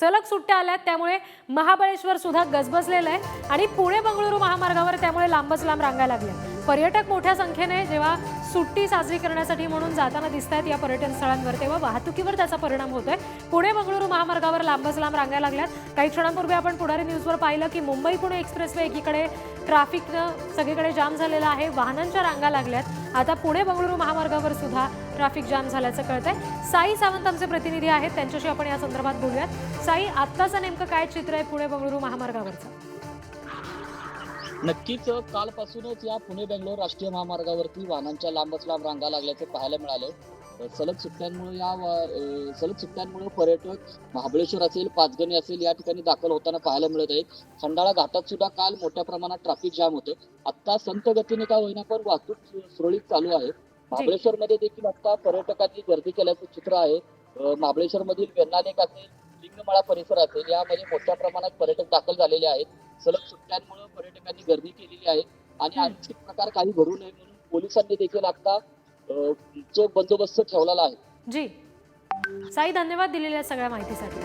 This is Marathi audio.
सलग सुट्ट्या आल्यात त्यामुळे महाबळेश्वर सुद्धा गजबजलेलं आहे. आणि पुणे बंगळुरू महामार्गावर त्यामुळे लांबच लांब रांगा लागल्या पर्यटक मोठ्या संख्येने जेव्हा सुट्टी साजरी करण्यासाठी म्हणून जाताना दिसत आहेत या पर्यटन स्थळांवर तेव्हा वाहतुकीवर त्याचा परिणाम होतोय. पुणे बंगळुरू महामार्गावर लांबच लांब रांगा लागल्यात काही क्षणांपूर्वी आपण पुढारी न्यूजवर पाहिलं की मुंबई पुणे एक्सप्रेसवे एकीकडे ट्रॅफिकनं सगळीकडे जाम झालेला आहे. वाहनांच्या रांगा लागल्यात आता पुणे बंगळुरू महामार्गावर सुद्धा ट्रॅफिक जाम झाल्याचं कळतंय. साई सावंत आमचे प्रतिनिधी आहेत. त्यांच्याशी आपण या संदर्भात बोलूयात. साई आत्ताचं नेमकं काय चित्र आहे पुणे बंगळुरू महामार्गावरचं? नक्कीच कालपासूनच या पुणे बेंगलोर राष्ट्रीय महामार्गावरती वाहनांच्या लांबच लांब रांगा लागल्याचं पाहायला मिळालं. सलग सुट्ट्यांमुळे या सलग सुट्ट्यांमुळे पर्यटक महाबळेश्वर असेल पाचगणी असेल या ठिकाणी दाखल होताना पाहायला मिळत आहे. खंडाळा घाटात सुद्धा काल मोठ्या प्रमाणात ट्रॅफिक जाम होतं. आत्ता संत गतीने का होईना पण वाहतूक सुरळीत चालू आहे. महाबळेश्वर मध्ये देखील आता पर्यटकांनी गर्दी केल्याचं चित्र आहे. महाबळेश्वर मधील वेण्णालेक असेल लिंगमाळा परिसर असेल यामध्ये मोठ्या प्रमाणात पर्यटक दाखल झालेले आहेत. सलग सुट्ट्यांमुळे पर्यटकांनी गर्दी केलेली आहे. आणि. आणखी प्रकार काही घडू नये म्हणून पोलिसांनी देखील आता चोख बंदोबस्त ठेवलेला आहे. जी. साई धन्यवाद दिलेल्या सगळ्या माहितीसाठी.